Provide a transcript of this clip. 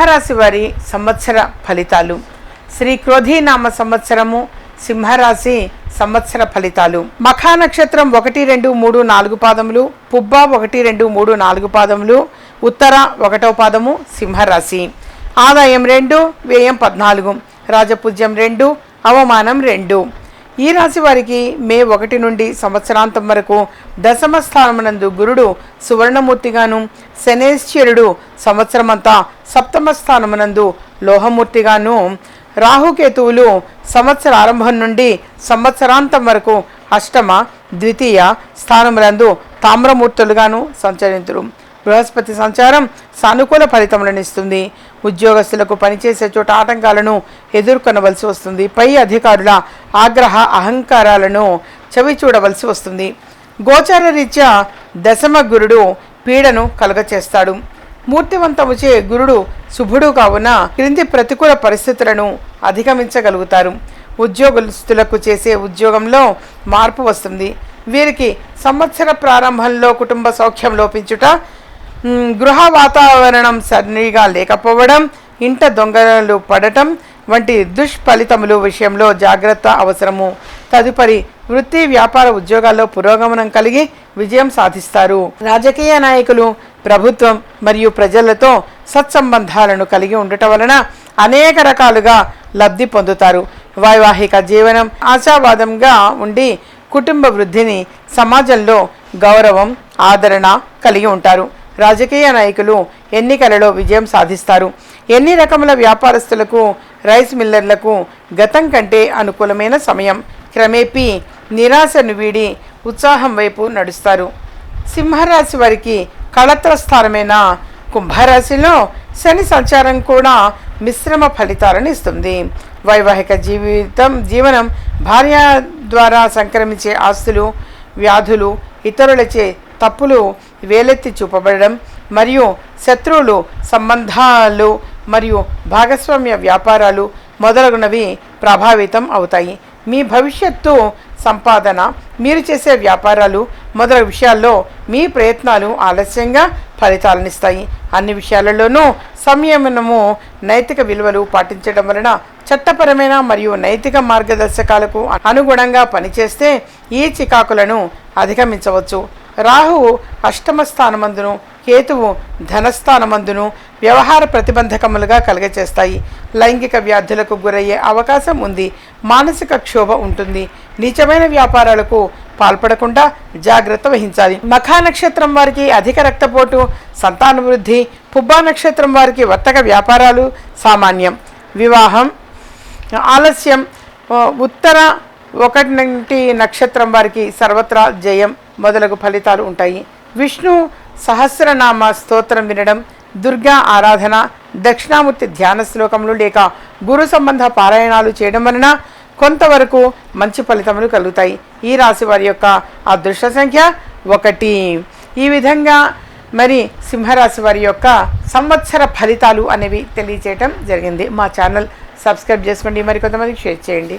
సింహరాశి వారి సంవత్సర ఫలితాలు. శ్రీ క్రోధీనామ సంవత్సరము సింహరాశి సంవత్సర ఫలితాలు. మఖా నక్షత్రం ఒకటి రెండు మూడు నాలుగు పాదములు పుబ్బ ఒకటి రెండు మూడు నాలుగు పాదములు ఉత్తర ఒకటో పాదము సింహరాశి. ఆదాయం రెండు వ్యయం పద్నాలుగు రాజపూజ్యం రెండు అవమానం రెండు. ఈ రాశి వారికి మే ఒకటి నుండి సంవత్సరాంతం వరకు దశమ స్థానమునందు గురుడు సువర్ణమూర్తిగాను శనేశ్వరుడు సంవత్సరమంతా సప్తమ స్థానమునందు లోహమూర్తిగాను రాహుకేతువులు సంవత్సర ఆరంభం నుండి సంవత్సరాంతం వరకు అష్టమ ద్వితీయ స్థానములందు తామ్రమూర్తులుగాను సంచరింతురు. బృహస్పతి సంచారం సానుకూల ఫలితములను ఇస్తుంది. ఉద్యోగస్తులకు పనిచేసే చోట ఆటంకాలను ఎదుర్కొనవలసి వస్తుంది. పై అధికారుల ఆగ్రహ అహంకారాలను చవి చూడవలసి వస్తుంది. గోచార రీత్యా దశమ గురుడు పీడను కలుగచేస్తాడు. మూర్తివంతముచే గురుడు శుభుడు కావున క్రింది ప్రతికూల పరిస్థితులను అధిగమించగలుగుతారు. ఉద్యోగస్తులకు చేసే ఉద్యోగంలో మార్పు వస్తుంది. వీరికి సంవత్సర ప్రారంభంలో కుటుంబ సౌఖ్యం లోపించుట గృహ వాతావరణం సరిగా లేకపోవడం ఇంట దొంగలు పడటం వంటి దుష్ఫలితములు విషయంలో జాగ్రత్త అవసరము. తదుపరి వృత్తి వ్యాపార ఉద్యోగాల్లో పురోగమనం కలిగి విజయం సాధిస్తారు. రాజకీయ నాయకులు ప్రభుత్వం మరియు ప్రజలతో సత్సంబంధాలను కలిగి ఉండటం వలన అనేక రకాలుగా లబ్ధి పొందుతారు. వైవాహిక జీవనం ఆశావాదంగా ఉండి కుటుంబ వృద్ధిని సమాజంలో గౌరవం ఆదరణ కలిగి ఉంటారు. రాజకీయ నాయకులు ఎన్నికలలో విజయం సాధిస్తారు. ఎన్ని రకముల వ్యాపారస్తులకు రైస్ మిల్లర్లకు గతం కంటే అనుకూలమైన సమయం? క్రమేపీ నిరాశను వీడి ఉత్సాహం వైపు నడుస్తారు. సింహరాశి వారికి కళత్ర స్థానమైన? కుంభరాశిలో శని సంచారం కూడా మిశ్రమ ఫలితాలను ఇస్తుంది. వైవాహిక జీవితం జీవనం భార్య ద్వారా సంక్రమించే ఆస్తులు వ్యాధులు ఇతరులచే తప్పులు వేలెత్తి చూపబడడం మరియు శత్రువులు సంబంధాలు మరియు భాగస్వామ్య వ్యాపారాలు మొదలగునవి ప్రభావితం అవుతాయి. మీ భవిష్యత్తు సంపాదన మీరు చేసే వ్యాపారాలు మొదలగు విషయాల్లో మీ ప్రయత్నాలు ఆలస్యంగా ఫలితాలనిస్తాయి. అన్ని విషయాలలోనూ సంయమనము నైతిక విలువలు పాటించడం వలన చట్టపరమైన మరియు నైతిక మార్గదర్శకాలకు అనుగుణంగా పనిచేస్తే ఈ చికాకులను అధిగమించవచ్చు. రాహువు అష్టమ స్థానమందును కేతువు ధనస్థానమందును వ్యవహార ప్రతిబంధకములుగా కలుగచేస్తాయి. లైంగిక వ్యాధులకు గురయ్యే అవకాశం ఉంది. మానసిక క్షోభ ఉంటుంది. నీచమైన వ్యాపారాలకు పాల్పడకుండా జాగ్రత్త వహించాలి. మఖా నక్షత్రం వారికి అధిక రక్తపోటు సంతానవృద్ధి పుబ్బా నక్షత్రం వారికి వర్తక వ్యాపారాలు సామాన్యం. వివాహం ఆలస్యం ఉత్తర ఒకటి నక్షత్రం వారికి సర్వత్రా జయం. మొదలగు ఫలితాలు ఉంటాయి. విష్ణు సహస్రనామ స్తోత్రం వినడం దుర్గా ఆరాధన దక్షిణామూర్తి ధ్యాన శ్లోకములు లేక గురు సంబంధ పారాయణాలు చేయడం వలన కొంతవరకు మంచి ఫలితములు కలుగుతాయి. ఈ రాశి వారి యొక్క అదృష్ట సంఖ్య ఒకటి. ఈ విధంగా మరి సింహరాశి వారి యొక్క సంవత్సర ఫలితాలు అనేవి తెలియచేయటం జరిగింది. మా ఛానల్ సబ్స్క్రైబ్ చేసుకోండి. మరి కొంతమందికి షేర్ చేయండి.